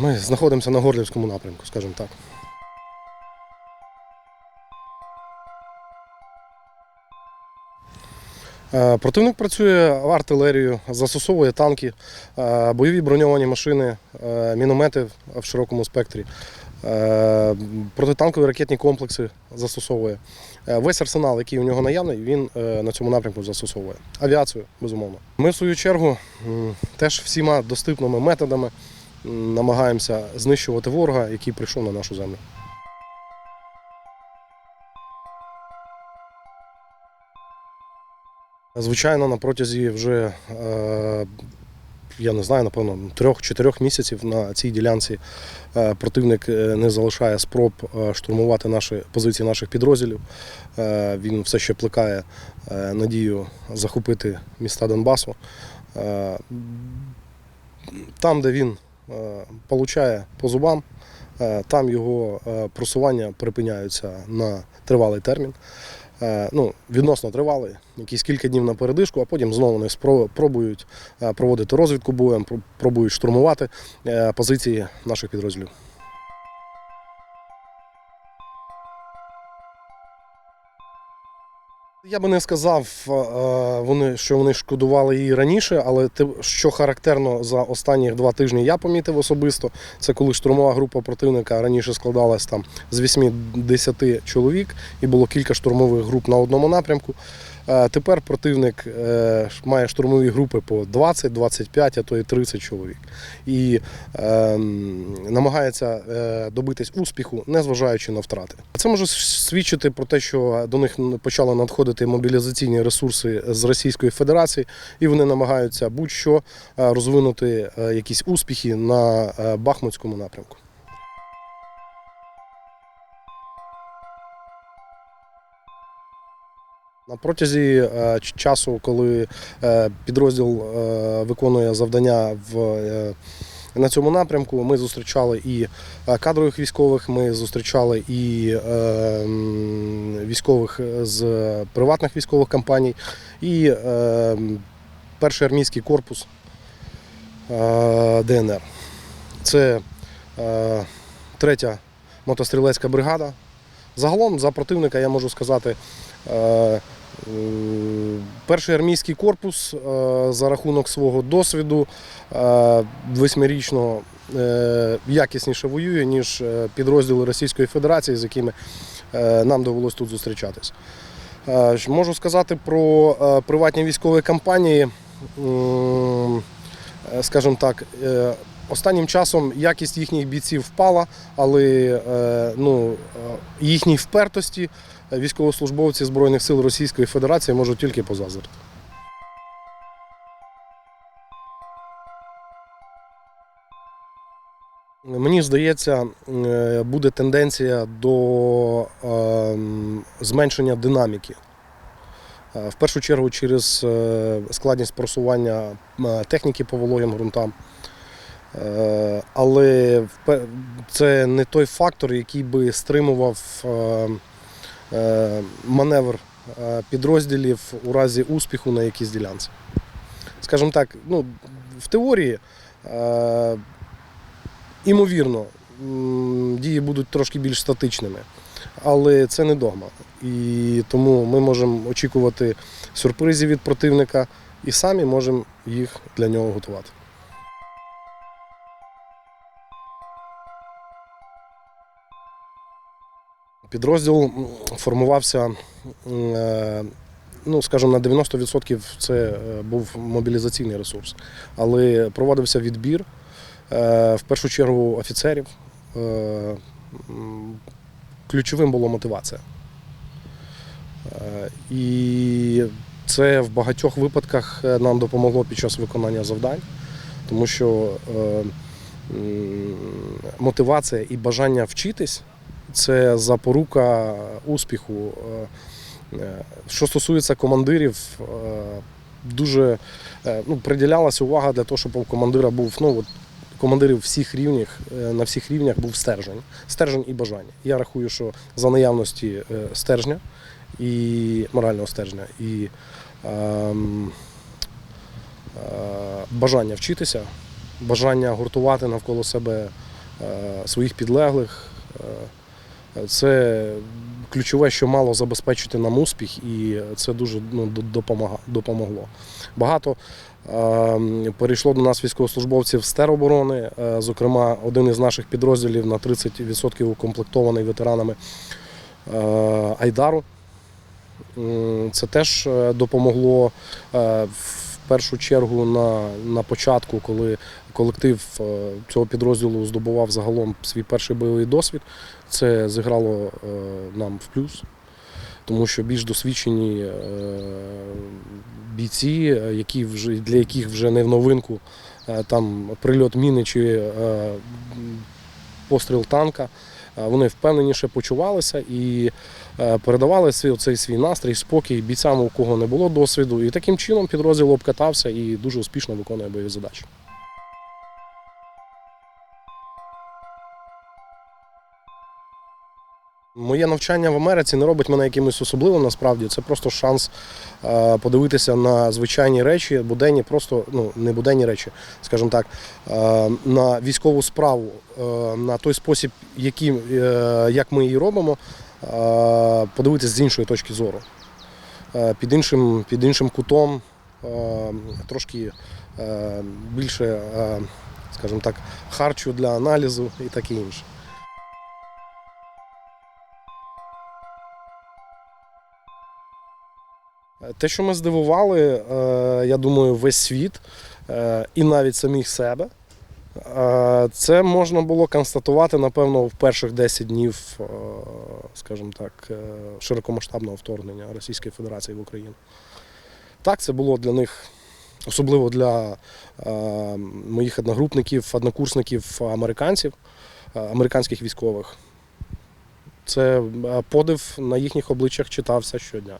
Ми знаходимося на Горлівському напрямку, скажімо так. Е, Противник працює в артилерію, застосовує танки, е, бойові броньовані машини, е, міномети в широкому спектрі, протитанкові ракетні комплекси застосовує. Весь арсенал, який у нього наявний, він на цьому напрямку застосовує. Авіацію, безумовно. Ми, в свою чергу, теж всіма доступними методами намагаємося знищувати ворога, який прийшов на нашу землю. Звичайно, на протязі вже е, я не знаю, напевно, трьох-чотирьох місяців на цій ділянці е, противник е, не залишає спроб штурмувати наші позиції наших підрозділів. Він все ще плекає надію захопити міста Донбасу. Там, де він получає по зубам, е, там його е, просування припиняються на тривалий термін. Е, Ну, відносно тривалий, якісь кілька днів на передишку, а потім знову вони пробують е, проводити розвідку боєм, пробують штурмувати е, позиції наших підрозділів. Я би не сказав, е, вони, що вони шкодували її раніше, але те, що характерно за останні два тижні, я помітив особисто. Це коли штурмова група противника раніше складалась там з 8-10 чоловік, і було кілька штурмових груп на одному напрямку. Е, Тепер противник е, має штурмові групи по 20, 25, а то і 30 чоловік. І е, намагається е, добитись успіху, незважаючи на втрати. Це може свідчити про те, що до них почали надходити мобілізаційні ресурси з Російської Федерації, і вони намагаються будь-що е, розвинути е, якісь успіхи на е, Бахмутському напрямку. На протязі часу, коли підрозділ виконує завдання в, на цьому напрямку, ми зустрічали і е, кадрових військових, ми зустрічали і е, військових з приватних військових компаній, і е, перший армійський корпус е, ДНР. Це е, третя мотострілецька бригада. Загалом за противника я можу сказати. Е, Перший армійський корпус е, за рахунок свого досвіду е, восьмирічного якісніше воює, ніж підрозділи Російської Федерації, з якими нам довелось тут зустрічатись. Можу сказати про приватні військові компанії. Е, Скажімо так, останнім часом якість їхніх бійців впала, але е, ну, е, їхній впертості військовослужбовці Збройних сил Російської Федерації можуть тільки позазирити. Мені здається, е, буде тенденція до ем, зменшення динаміки. В першу чергу через складність просування техніки по вологим ґрунтам. Е, Але це не той фактор, який би стримував е, е, маневр підрозділів у разі успіху на якійсь ділянці. Скажімо так, ну, в теорії, імовірно, дії будуть трошки більш статичними, але це не догма. І тому ми можемо очікувати сюрпризів від противника і самі можемо їх для нього готувати. Підрозділ формувався, е, ну, скажімо, на 90% це е, був мобілізаційний ресурс, але проводився відбір е, в першу чергу офіцерів. Ключовим була мотивація. І це в багатьох випадках нам допомогло під час виконання завдань, тому що мотивація і бажання вчитись це запорука успіху. Е, е, Що стосується командирів, е, дуже е, ну, приділялася увага для того, щоб у командира був ну, от, командирів всіх рівнях, е, на всіх рівнях був стержень. Стержень і бажання. Я рахую, що за наявності е, стержня і морального стержня і ем, е, бажання вчитися, бажання гуртувати навколо себе е, своїх підлеглих. Е, Це ключове, що мало забезпечити нам успіх, і це дуже ну, допомогло. Багато перейшло до нас військовослужбовців з тероборони. Е, Зокрема, один із наших підрозділів на 30% укомплектований ветеранами е, Айдару. Це теж е, допомогло е, в першу чергу на, на початку, коли колектив е, цього підрозділу здобував загалом свій перший бойовий досвід. Це зіграло е, нам в плюс, тому що більш досвідчені е, бійці, які вже, для яких вже не в новинку там прильот міни чи постріл танка, вони впевненіше почувалися і е, передавали свій, цей свій настрій, спокій бійцям, у кого не було досвіду. І таким чином підрозділ обкатався і дуже успішно виконує бойові задачі. Моє навчання в Америці не робить мене якимось особливим насправді. Це просто шанс е, подивитися на звичайні речі, буденні, просто ну не буденні речі, скажімо так, е, на військову справу, е, на той спосіб, який, як ми її робимо, подивитися з іншої точки зору. Під іншим, під іншим кутом трошки більше, скажімо так, харчу для аналізу і таке інше. Те, що ми здивували, е, я думаю, весь світ е, і навіть самих себе. е, Це можна було констатувати, напевно, в перших 10 днів, е, скажімо так, е, широкомасштабного вторгнення Російської Федерації в Україну. Так, це було для них, особливо для е, моїх одногрупників, однокурсників, американців, е, американських військових. Це е, подив на їхніх обличчях читався щодня.